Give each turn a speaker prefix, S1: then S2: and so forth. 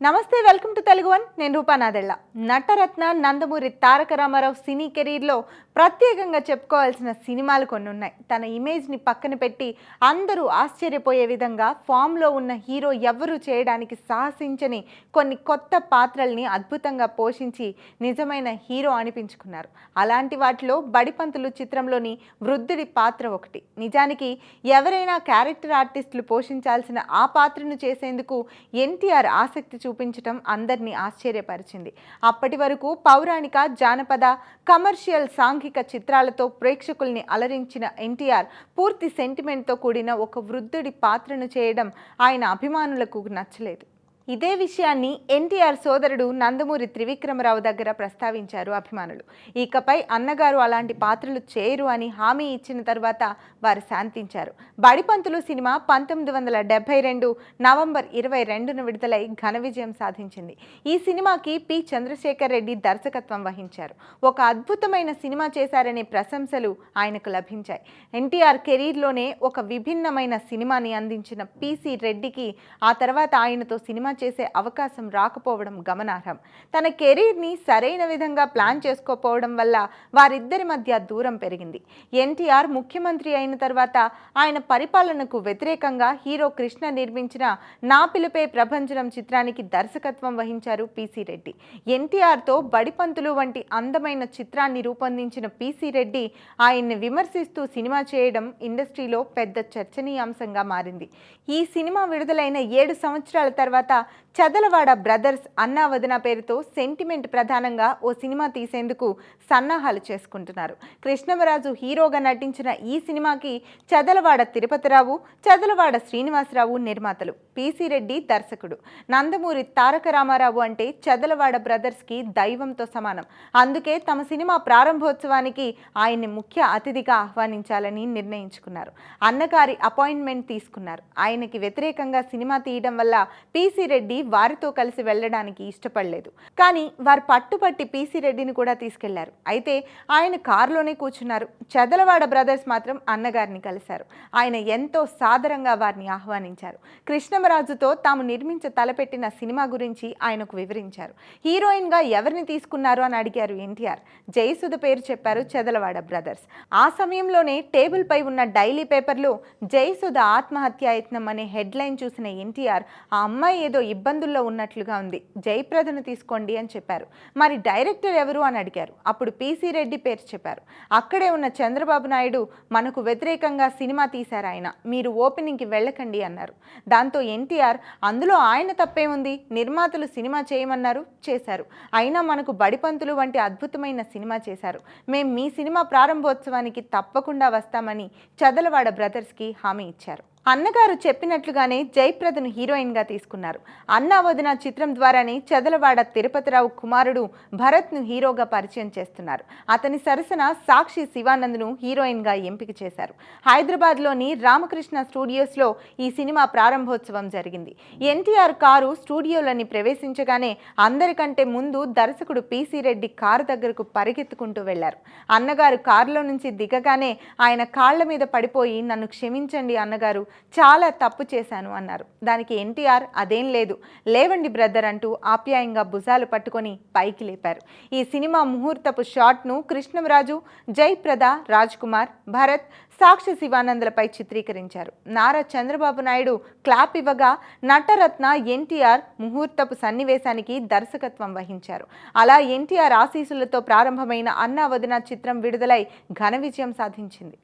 S1: నమస్తే welcome to Telugu one. నేను రూపానాదెళ్ళ నటరత్న నందమూరి తారక రామారావు సినీ కెరీర్లో ప్రత్యేకంగా చెప్పుకోవాల్సిన సినిమాలు కొన్ని ఉన్నాయి తన ఇమేజ్ని పక్కన పెట్టి అందరూ ఆశ్చర్యపోయే విధంగా ఫామ్లో ఉన్న హీరో ఎవ్వరూ చేయడానికి సాహసించని కొన్ని కొత్త పాత్రల్ని అద్భుతంగా పోషించి నిజమైన హీరో అనిపించుకున్నారు. అలాంటి వాటిలో బడిపంతులు చిత్రంలోని వృద్ధుడి పాత్ర ఒకటి. నిజానికి ఎవరైనా క్యారెక్టర్ ఆర్టిస్టులు పోషించాల్సిన ఆ పాత్రను చేసేందుకు ఎన్టీఆర్ ఆసక్తి చూపించటం అందరినీ ఆశ్చర్యపరిచింది. అప్పటి వరకు పౌరాణిక జానపద కమర్షియల్ సాంఘిక చిత్రాలతో ప్రేక్షకుల్ని అలరించిన ఎన్టీఆర్ పూర్తి సెంటిమెంట్తో కూడిన ఒక వృద్ధుడి పాత్రను చేయడం ఆయన అభిమానులకు నచ్చలేదు. ఇదే విషయాన్ని ఎన్టీఆర్ సోదరుడు నందమూరి త్రివిక్రమరావు దగ్గర ప్రస్తావించారు అభిమానులు. ఇకపై అన్నగారు అలాంటి పాత్రలు చేయరు అని హామీ ఇచ్చిన తర్వాత వారు శాంతించారు. బడిపంతులు సినిమా పంతొమ్మిది వందల డెబ్బై రెండు నవంబర్ ఇరవై రెండున విడుదలై ఘన విజయం సాధించింది. ఈ సినిమాకి పి. చంద్రశేఖర్ రెడ్డి దర్శకత్వం వహించారు. ఒక అద్భుతమైన సినిమా చేశారనే ప్రశంసలు ఆయనకు లభించాయి. ఎన్టీఆర్ కెరీర్లోనే ఒక విభిన్నమైన సినిమాని అందించిన పిసి రెడ్డికి ఆ తర్వాత ఆయనతో సినిమా చేసే అవకాశం రాకపోవడం గమనార్హం. తన కెరీర్ని సరైన విధంగా ప్లాన్ చేసుకోపోవడం వల్ల వారిద్దరి మధ్య దూరం పెరిగింది. ఎన్టీఆర్ ముఖ్యమంత్రి అయిన తర్వాత ఆయన పరిపాలనకు వ్యతిరేకంగా హీరో కృష్ణ నిర్మించిన నా పిలుపే ప్రభంజనం చిత్రానికి దర్శకత్వం వహించారు పిసి రెడ్డి. ఎన్టీఆర్తో బడిపంతులు వంటి అందమైన చిత్రాన్ని రూపొందించిన పిసి రెడ్డి ఆయన్ని విమర్శిస్తూ సినిమా చేయడం ఇండస్ట్రీలో పెద్ద చర్చనీయాంశంగా మారింది. ఈ సినిమా విడుదలైన ఏడు సంవత్సరాల తర్వాత చదలవాడ బ్రదర్స్ అన్నా వదిన పేరుతో సెంటిమెంట్ ప్రధానంగా ఓ సినిమా తీసేందుకు సన్నాహాలు చేసుకుంటున్నారు. కృష్ణమరాజు హీరోగా నటించిన ఈ సినిమాకి చదలవాడ తిరుపతిరావు చదలవాడ శ్రీనివాసరావు నిర్మాతలు పిసి రెడ్డి దర్శకుడు. నందమూరి తారక రామారావు అంటే చదలవాడ బ్రదర్స్కి దైవంతో సమానం. అందుకే తమ సినిమా ప్రారంభోత్సవానికి ఆయన్ని ముఖ్య అతిథిగా ఆహ్వానించాలని నిర్ణయించుకున్నారు. అన్నగారి అపాయింట్మెంట్ తీసుకున్నారు. ఆయనకి వ్యతిరేకంగా సినిమా తీయడం వల్ల పిసి రెడ్డి వారితో కలిసి వెళ్ళడానికి ఇష్టపడలేదు. కానీ వారు పట్టుపట్టి పిసి రెడ్డిని కూడా తీసుకెళ్ళారు. అయితే ఆయన కారులోనే కూర్చున్నారు. చదలవాడ బ్రదర్స్ మాత్రం అన్నగారిని కలిశారు. ఆయన ఎంతో సాదరంగా వారిని ఆహ్వానించారు. కృష్ణమరాజుతో తాము నిర్మించ తలపెట్టిన సినిమా గురించి ఆయనకు వివరించారు. హీరోయిన్గా ఎవరిని తీసుకున్నారు అని అడిగారు ఎన్టీఆర్. జయసుధ పేరు చెప్పారు చదలవాడ బ్రదర్స్. ఆ సమయంలోనే టేబుల్ పై ఉన్న డైలీ పేపర్లో జయసుధ ఆత్మహత్యాయత్నం అనే హెడ్లైన్ చూసిన ఎన్టీఆర్ ఆ అమ్మాయి ఏదో ఇబ్బందుల్లో ఉన్నట్లుగా ఉంది. జయప్రదను తీసుకోండి అని చెప్పారు. మరి డైరెక్టర్ ఎవరు అని అడిగారు. అప్పుడు పీసీ రెడ్డి పేరు చెప్పారు. అక్కడే ఉన్న చంద్రబాబు నాయుడు మనకు వ్యతిరేకంగా సినిమా తీశారు ఆయన. మీరు ఓపెనింగ్కి వెళ్ళకండి అన్నారు. దాంతో ఎన్టీఆర్ అందులో ఆయన తప్పేముంది నిర్మాతలు సినిమా చేయమన్నారు చేశారు. అయినా మనకు బడిపంతులు వంటి అద్భుతమైన సినిమా చేశారు. మేం మీ సినిమా ప్రారంభోత్సవానికి తప్పకుండా వస్తామని చదలవాడ బ్రదర్స్కి హామీ ఇచ్చారు. అన్నగారు చెప్పినట్లుగానే జయప్రదను హీరోయిన్గా తీసుకున్నారు. అన్నా వదిన చిత్రం ద్వారానే చదలవాడ తిరుపతిరావు కుమారుడు భరత్ను హీరోగా పరిచయం చేస్తున్నారు. అతని సరసన సాక్షి శివానంద్ను హీరోయిన్గా ఎంపిక చేశారు. హైదరాబాద్లోని రామకృష్ణ స్టూడియోస్లో ఈ సినిమా ప్రారంభోత్సవం జరిగింది. ఎన్టీఆర్ కారు స్టూడియోలని ప్రవేశించగానే అందరికంటే ముందు దర్శకుడు పిసి రెడ్డి కారు దగ్గరకు పరిగెత్తుకుంటూ వెళ్ళారు. అన్నగారు కారులో నుంచి దిగగానే ఆయన కాళ్ళ మీద పడిపోయి నన్ను క్షమించండి అన్నగారు చాలా తప్పు చేశాను అన్నారు. దానికి ఎన్టీఆర్ అదేం లేదు. లేవండి బ్రదర్ అంటూ ఆప్యాయంగా భుజాలు పట్టుకొని పైకి లేపారు. ఈ సినిమా ముహూర్తపు షాట్ను కృష్ణరాజు జయప్రద రాజ్ కుమార్ భరత్ సాక్షి శివానందలపై చిత్రీకరించారు. నారా చంద్రబాబు నాయుడు క్లాప్ ఇవ్వగా నటరత్న ఎన్టీఆర్ ముహూర్తపు సన్నివేశానికి దర్శకత్వం వహించారు. అలా ఎన్టీఆర్ ఆశీస్సులతో ప్రారంభమైన అన్నా వదిన చిత్రం విడుదలై ఘన విజయం సాధించింది.